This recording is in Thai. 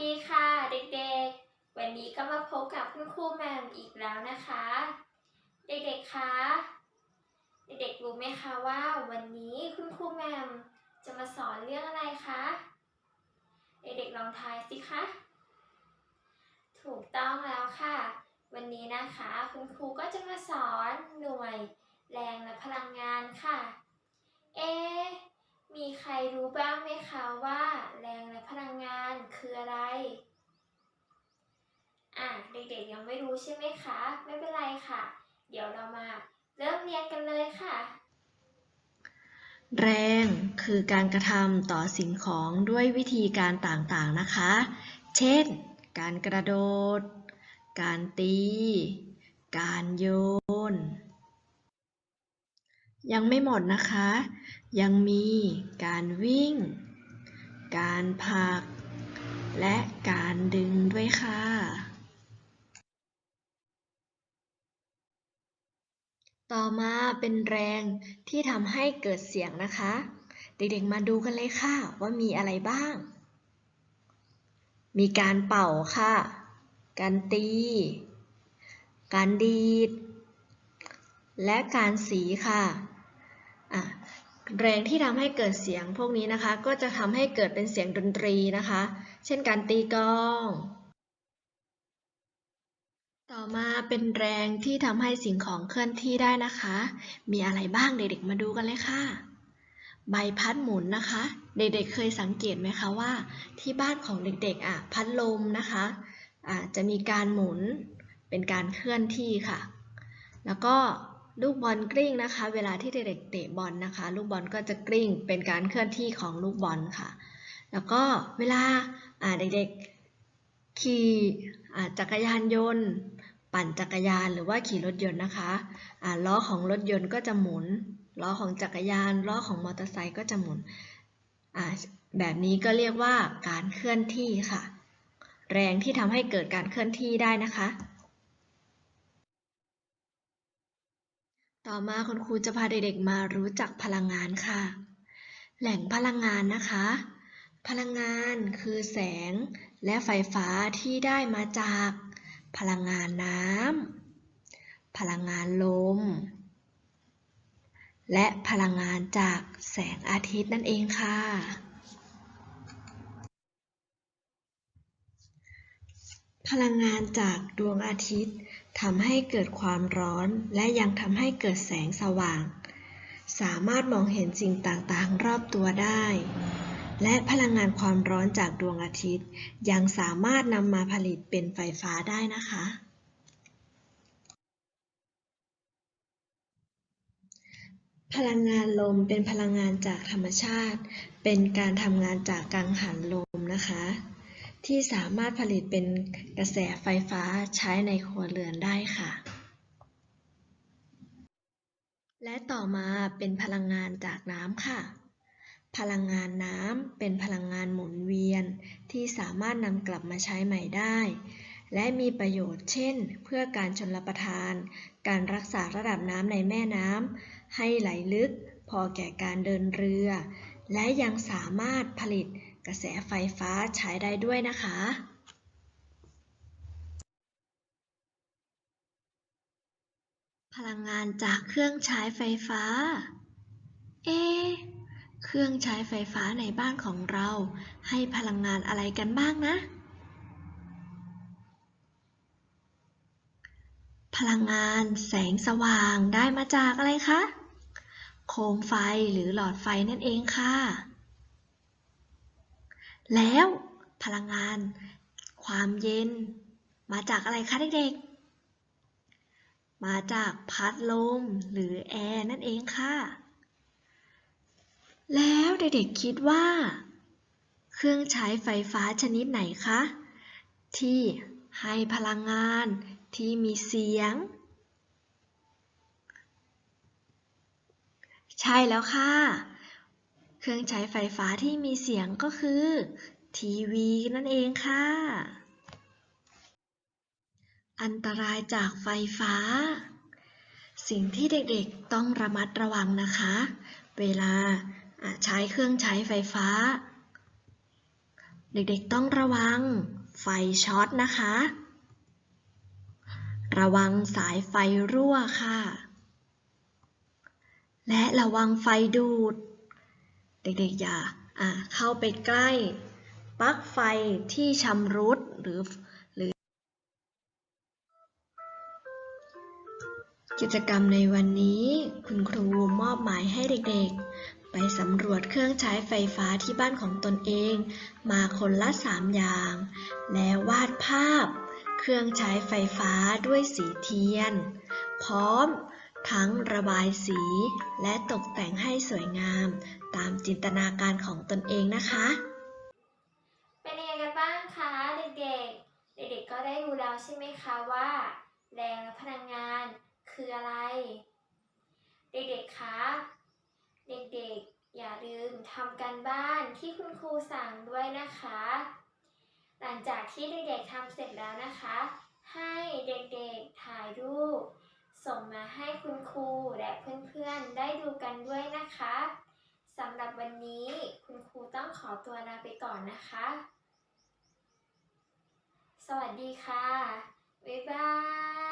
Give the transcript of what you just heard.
ดีค่ะเด็กๆ วันนี้ก็มาพบกับคุณครูแมมอีกแล้วนะคะ เด็กๆ คะ เด็กๆ รู้ไหมคะว่าวันนี้คุณครูแมมจะมาสอนเรื่องอะไรคะ เด็กๆ ลองทายสิคะ ถูกต้องแล้วค่ะ วันนี้นะคะคุณครูก็จะมาสอนหน่วย แรงและพลังงานค่ะ เอะมีใครรู้บ้างไหมคะว่า แรงและพลังงานคืออะไร อะ เด็กๆยังไม่รู้ใช่ไหมคะ ไม่เป็นไรค่ะ เดี๋ยวเรามาเริ่มเรียนกันเลยค่ะ แรงคือการกระทำต่อสิ่งของด้วยวิธีการต่างๆนะคะ เช่น การกระโดด การตี การโยน ยังไม่หมดนะคะ ยังมีการวิ่ง การผักและการดึงด้วยค่ะ ต่อมาเป็นแรงที่ทำให้เกิดเสียงนะคะ เด็กๆมาดูกันเลยค่ะว่ามีอะไรบ้าง มีการเป่าค่ะ การตี การดีด และการสีค่ะะแรงที่ทำให้เกิดเสียงพวกนี้นะคะ ก็จะทำให้เกิดเป็นเสียงดนตรีนะคะ เช่นการตีกลอง ต่อมาเป็นแรงที่ทำให้สิ่งของเคลื่อนที่ได้นะคะ มีอะไรบ้างเด็กๆมาดูกันเลยค่ะ ใบพัดหมุนนะคะ เด็กๆเคยสังเกตไหมคะว่า ที่บ้านของเด็กๆอะพัดลมนะคะอะจะมีการหมุนเป็นการเคลื่อนที่ค่ะ แล้วก็ลูกบอลกลิ้งนะคะ เวลาที่เด็กๆเตะบอลนะคะ ลูกบอลก็จะกลิ้งเป็นการเคลื่อนที่ของลูกบอลค่ะ แล้วก็เวลาอ่าเด็กๆขี่อ่าจักรยานยนต์ ปั่นจักรยานหรือว่าขี่รถยนต์นะคะอ่าล้อของรถยนต์ก็จะหมุน ล้อของจักรยานล้อของมอเตอร์ไซค์ก็จะหมุน แบบนี้ก็เรียกว่าการเคลื่อนที่ค่ะ แรงที่ทำให้เกิดการเคลื่อนที่ได้นะคะ ต่อมาคุณครูจะพาเด็กๆมารู้จักพลังงานค่ะ แหล่งพลังงานนะคะ พลังงานคือแสงและไฟฟ้าที่ได้มาจาก พลังงานน้ำ พลังงานลม และพลังงานจากแสงอาทิตย์นั่นเองค่ะ พลังงานจากดวงอาทิตย์ทำให้เกิดความร้อนและยังทำให้เกิดแสงสว่าง สามารถมองเห็นสิ่งต่างๆ รอบตัวได้ และพลังงานความร้อนจากดวงอาทิตย์ ยังสามารถนำมาผลิตเป็นไฟฟ้าได้นะคะ พลังงานลมเป็นพลังงานจากธรรมชาติ เป็นการทำงานจากกังหันลมนะคะ ที่สามารถผลิตเป็นกระแสไฟฟ้าใช้ในครัวเรือนได้ค่ะและต่อมาเป็นพลังงานจากน้ำค่ะ พลังงานน้ำเป็นพลังงานหมุนเวียน ที่สามารถนำกลับมาใช้ใหม่ได้ และมีประโยชน์เช่น เพื่อการชนรับประทาน การรักษาระดับน้ำในแม่น้ำให้ไหลลึก พอแก่การเดินเรือ และยังสามารถผลิตกระแสไฟฟ้าใช้ได้ด้วยนะคะพลังงานจากเครื่องใช้ไฟฟ้า เอ เครื่องใช้ไฟฟ้าในบ้านของเรา ให้พลังงานอะไรกันบ้างนะ พลังงานแสงสว่างได้มาจากอะไรคะ โคมไฟหรือหลอดไฟนั่นเองค่ะ แล้วพลังงาน ความเย็น มาจากอะไรคะเด็กๆ มาจากพัดลมหรือแอร์นั่นเองค่ะ แล้วเด็กๆคิดว่า เครื่องใช้ไฟฟ้าชนิดไหนคะ ที่ให้พลังงานที่มีเสียง ใช่แล้วค่ะ เครื่องใช้ไฟฟ้าที่มีเสียงก็คือ ทีวีนั่นเองค่ะ อันตรายจากไฟฟ้า สิ่งที่เด็กๆต้องระมัดระวังนะคะ เวลา ใช้เครื่องใช้ไฟฟ้า เด็กๆต้องระวังไฟช็อตนะคะ ระวังสายไฟรั่วค่ะ และระวังไฟดูด เด็กๆอย่าเข้าไปใกล้ปลั๊กไฟที่ชำรุดหรือหรือ กิจกรรมในวันนี้คุณครูมอบหมายให้เด็กๆ ไปสำรวจเครื่องใช้ไฟฟ้าที่บ้านของตนเอง มาคนละสามอย่าง แล้ววาดภาพ เครื่องใช้ไฟฟ้าด้วยสีเทียน พร้อมทั้งระบายสีและตกแต่งให้สวยงามตามจินตนาการของตนเองนะคะ เป็นยังไงกันบ้างคะเด็กๆ เด็กๆก็ได้รู้แล้วใช่ไหมคะว่า แรงและพลังงานคืออะไร เด็กๆคะ เด็กๆ อย่าลืมทำการบ้านที่คุณครูสั่งด้วยนะคะ หลังจากที่เด็กๆทำเสร็จแล้วนะคะ ให้เด็กๆถ่ายรูป ส่งมาให้คุณครูและเพื่อนๆได้ดูกันด้วยนะคะสำหรับวันนี้คุณครูต้องขอตัวลาไปก่อนนะคะ สวัสดีค่ะ บ๊ายบาย